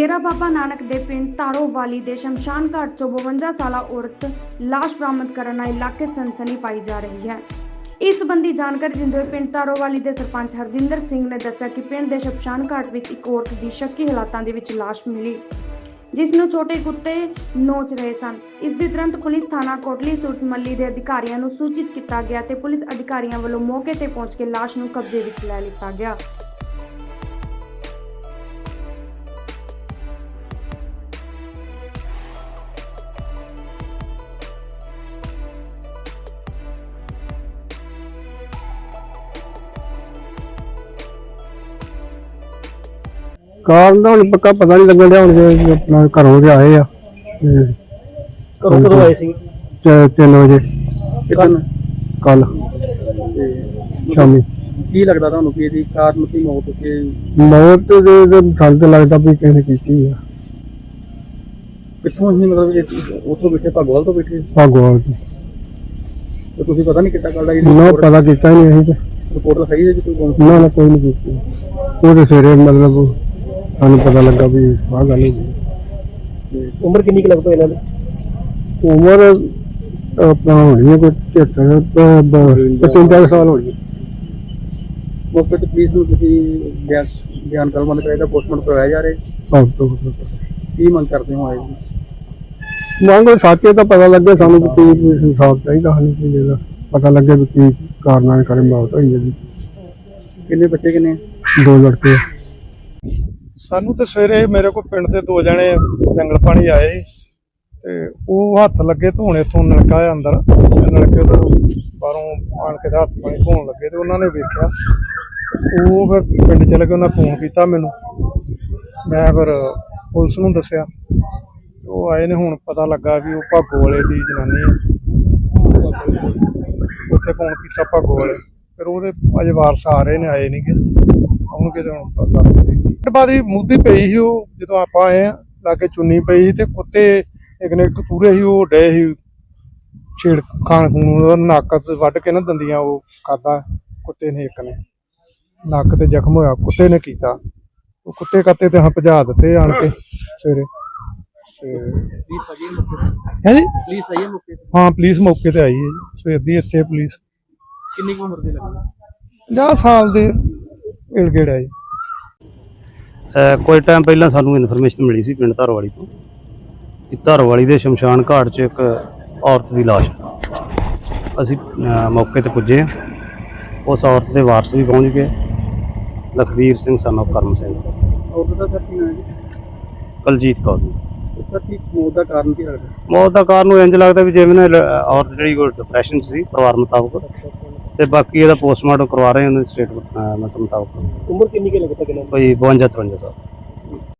ਡੇਰਾ ਬਾਬਾ ਨਾਨਕ ਦੇ ਪਿੰਡ ਤਾਰੋਵਾਲੀ ਦੇ ਸ਼ਮਸ਼ਾਨ ਘਾਟ ਚੋਂ 52 ਸਾਲਾ ਔਰਤ ਲਾਸ਼ ਬਰਾਮਦ ਕਰਨ ਨਾਲ ਇਲਾਕੇ ਸਨਸਨੀ ਪਾਈ ਜਾ ਰਹੀ ਹੈ। ਇਸ ਸੰਬੰਧੀ ਜਾਣਕਾਰੀ ਦਿੰਦੇ ਹੋਏ ਪਿੰਡ ਤਾਰੋਵਾਲੀ ਦੇ ਸਰਪੰਚ ਹਰਜਿੰਦਰ ਸਿੰਘ ਨੇ ਦੱਸਿਆ ਕਿ ਪਿੰਡ ਦੇ ਸ਼ਮਸ਼ਾਨ ਘਾਟ ਵਿੱਚ ਇੱਕ ਔਰਤ ਦੀ ਸ਼ੱਕੀ ਹਾਲਾਤਾਂ ਦੇ ਵਿੱਚ ਲਾਸ਼ ਮਿਲੀ, ਜਿਸ ਨੂੰ ਛੋਟੇ ਕੁੱਤੇ ਨੋਚ ਰਹੇ ਸਨ। ਇਸ ਦੀ ਤੁਰੰਤ ਪੁਲਿਸ ਥਾਣਾ ਕੋਟਲੀ ਸੂਟ ਮੱਲੀ ਦੇ ਅਧਿਕਾਰੀਆਂ ਨੂੰ ਸੂਚਿਤ ਕੀਤਾ ਗਿਆ ਤੇ ਪੁਲਿਸ ਅਧਿਕਾਰੀਆਂ ਵੱਲੋਂ ਮੌਕੇ ਤੇ ਪਹੁੰਚ ਕੇ ਲਾਸ਼ ਨੂੰ ਕਬਜ਼ੇ ਵਿੱਚ ਲੈ ਲਿੱਤਾ ਗਿਆ। ਕਾਰਨ ਦਾ ਹੁਣ ਪੱਕਾ ਪਤਾ ਨਹੀਂ ਲੱਗਣ ਡਿਆ ਹੁਣ ਜੇ ਆਪਣਾ ਘਰੋਂ ਦੇ ਆਏ ਆ। ਤੇ ਕਦੋਂ ਕਦੋਂ ਆਏ ਸੀ? ਚ- ਤਿੰਨ ਵਜੇ। ਕਿਤਨ ਕੱਲ ਸ਼ਾਮੀ। ਕੀ ਲੱਗਦਾ ਤੁਹਾਨੂੰ ਕਿ ਇਹਦੀ ਕਾਰਨ ਕੀ ਮੌਤ ਕਿ ਮੌਤ ਦੇ ਦੇ ਸਾਨੂੰ ਤਾਂ ਲੱਗਦਾ ਵੀ ਕਿਸੇ ਨੇ ਕੀਤੀ ਆ। ਕਿੱਥੋਂ ਅਸੀਂ ਮਤਲਬ ਇਹ ਉੱਥੋਂ ਬੈਠੇ ਭਗਵਾਲ ਤੋਂ ਬੈਠੇ? ਤੇ। ਤੁਸੀਂ ਪਤਾ ਨਹੀਂ ਕਿੱਦਾਂ ਗੱਲ ਆਈ? ਨਾ ਪਤਾ ਕੀਤਾ ਹੀ ਨਹੀਂ ਅਸੀਂ ਰਿਪੋਰਟ ਤਾਂ ਸਹੀ ਹੈ ਜੀ ਕੋਈ? ਗੁੰਮ ਤੇ ਨਾ ਨਾ ਕੋਈ ਨਹੀਂ ਕੀਤੀ। ਉਹਦੇ ਸਵੇਰੇ ਮਤਲਬ ਸਾਨੂੰ ਪਤਾ ਲੱਗਾ ਵੀ ਆਹ ਗੱਲ ਹੋ ਗਈ। ਉਮਰ ਕਿੰਨੀ ਕੁ ਲੱਗਦਾ ਇਹਨਾਂ ਦੀ? ਉਮਰ ਆਪਣਾ ਹੋਣੀ ਹੈ ਕੋਈ 73 55 ਸਾਲ ਹੋਣੀ ਮੌਕੇ ਤੇ ਪੁਲਿਸ ਨੂੰ ਤੁਸੀਂ ਬਿਆਨ ਬਿਆਨ ਕਲਮਨ ਕਰਾਇਆ ਪੋਸਟਮਾਰਟਮ ਕਰਵਾਇਆ ਜਾ ਰਿਹਾ। ਆਹ ਤੋਂ ਕੀ ਮੰਗ ਕਰਦੇ ਹੋ ਆਏ ਜੀ? ਮੰਗੋ ਸਾਚੇ ਤਾਂ ਪਤਾ ਲੱਗੇ ਸਾਨੂੰ ਕਿ ਕੀ ਹਿਸਾਬ ਚਾਹੀਦਾ ਸਾਨੂੰ ਕੀ ਇਹਦਾ ਪਤਾ ਲੱਗੇ ਵੀ ਕੀ ਕਾਰਨਾਂ ਨਾਲ ਕਰੇ ਮੌਤ ਹੋਈ ਹੈ ਜੀ। ਕਿੰਨੇ ਬੱਚੇ ਕਿੰਨੇ? ਦੋ ਲੜਕੇ। ਸਾਨੂੰ ਤੇ ਸਵੇਰੇ ਮੇਰੇ ਕੋਲ ਪਿੰਡ ਦੇ ਦੋ ਜਣੇ ਜੰਗਲ ਪਾਣੀ ਆਏ ਸੀ ਤੇ ਉਹ ਹੱਥ ਲੱਗੇ ਧੋਣ ਤੋਂ ਨਲਕਾ ਆ ਅੰਦਰ, ਤੇ ਨਲਕੇ ਤੋਂ ਬਾਹਰੋਂ ਆਣ ਕੇ ਹੱਥ ਪਾਣੀ ਧੋਣ ਲੱਗੇ ਤੇ ਉਹਨਾਂ ਨੇ ਵੇਖਿਆ। ਉਹ ਫਿਰ ਪਿੰਡ ਚਲੇ ਗਏ, ਉਹਨਾਂ ਫੋਨ ਕੀਤਾ ਮੈਨੂੰ। ਮੈਂ ਫਿਰ ਪੁਲਿਸ ਨੂੰ ਦੱਸਿਆ। ਉਹ ਆਏ ਨੇ, ਹੁਣ ਪਤਾ ਲੱਗਾ ਵੀ ਉਹ ਭਾਗੋ ਵਾਲੇ ਦੀ ਜਨਾਨੀ ਹੈ ਉੱਥੇ ਫੋਨ ਕੀਤਾ ਭਾਗੋ ਵਾਲੇ। ਫਿਰ ਉਹਦੇ ਅਜੇ ਵਾਰਸ ਆ ਰਹੇ ਨੇ, ਆਏ ਨਹੀਂਗੇ ਉਹਨੂੰ ਕਿਤੇ ਹੁਣ ਪਤਾ ਨਹੀਂ ਬਾਅਦ ਹੀ ਮੁੱਦੀ ਪਈ ਸੀ ਉਹ ਜਦੋਂ ਆਪਾਂ ਆਏ ਆ ਲਾਗੇ ਚੁੰਨੀ ਪਈ ਸੀ ਤੇ ਕੁੱਤੇ ਇੱਕ ਨੇ ਇੱਕ ਤੂਰੇ ਸੀ ਉਹ ਡੇ ਸੀ ਛੇੜ ਖਾਣ ਖੂਨ ਉਹਦਾ ਨੱਕ ਤੇ ਵੱਢ ਕੇ ਨਾ ਦੰਦੀਆਂ ਉਹ ਖਾਦਾ ਕੁੱਤੇ ਨੇ ਇੱਕ ਨੇ। ਨੱਕ ਤੇ ਜ਼ਖਮ ਹੋਇਆ ਕੁੱਤੇ ਨੇ ਕੀਤਾ। ਉਹ ਕੁੱਤੇ ਕੱਤੇ ਤੇ ਹਾਂ ਭਜਾ ਦਿੱਤੇ ਆਣ ਕੇ ਸਵੇਰੇ। ਹੈ ਜੀ? ਪੁਲਿਸ ਆਈ ਹੈ ਮੌਕੇ ਤੇ? ਹਾਂ ਪੁਲਿਸ ਮੌਕੇ ਤੇ ਆਈ ਹੈ ਸਵੇਰ ਦੀ ਇੱਥੇ ਪੁਲਿਸ। ਕਿੰਨੀ ਕੁ ਉਮਰ ਦੇ ਲੱਗਦਾ? 50 ਸਾਲ ਦੇ ਇਲਗੇੜ ਹੈ ਜੀ। ਅਹ ਕੁਝ ਟਾਈਮ ਪਹਿਲਾਂ ਸਾਨੂੰ ਇਨਫੋਰਮੇਸ਼ਨ ਮਿਲੀ ਸੀ ਪਿੰਡ ਧਰਵਾਲੀ ਤੋਂ ਕਿ ਧਰਵਾਲੀ ਦੇ ਸ਼ਮਸ਼ਾਨ ਘਾਟ 'ਚ ਇੱਕ ਔਰਤ ਦੀ ਲਾਸ਼ ਹੈ ਅਸੀਂ ਅਹ ਮੌਕੇ ਤੇ ਪੁੱਜੇ। ਹਾਂ। ਉਸ ਔਰਤ ਦੇ ਵਾਰਸ ਵੀ ਪਹੁੰਚ ਗਏ। ਲਖਵੀਰ ਸਿੰਘ of ਕਰਮ ਸਿੰਘ। ਔਰਤ ਦਾ ਸਰ ਕੀ ਨਾਮ ਹੈ ਜੀ? ਕਲਜੀਤ ਕੌਰ। ਸਰ ਕੀ ਮੌਤ ਦਾ ਕਾਰਨ ਕੀ ਲੱਗਦਾ? ਮੌਤ ਦਾ ਕਾਰਨ ਨੂੰ ਇੰਜ ਲੱਗਦਾ ਵੀ ਜਿਵੇਂ ਨਾ ਲ- ਔਰਤ ਜਿਹੜੀ ਕੋਈ ਡਿਪਰੈਸ਼ਨ ਸੀ ਪਰਿਵਾਰ ਮੁਤਾਬਕ। ਤੇ ਬਾਕੀ ਇਹਦਾ ਪੋਸਟਮਾਰਟਮ ਕਰਵਾ ਰਹੇ ਹਾਂ ਉਹਨਾਂ ਦੀ ਸਟੇਟਮੈਂਟ ਮੁਤਾਬਕ। ਉਮਰ ਕਿੰਨੀ ਕੁ ਲੱਗਦਾ ਕਿੰਨਾ ਕੋਈ 52 53 ਦਾ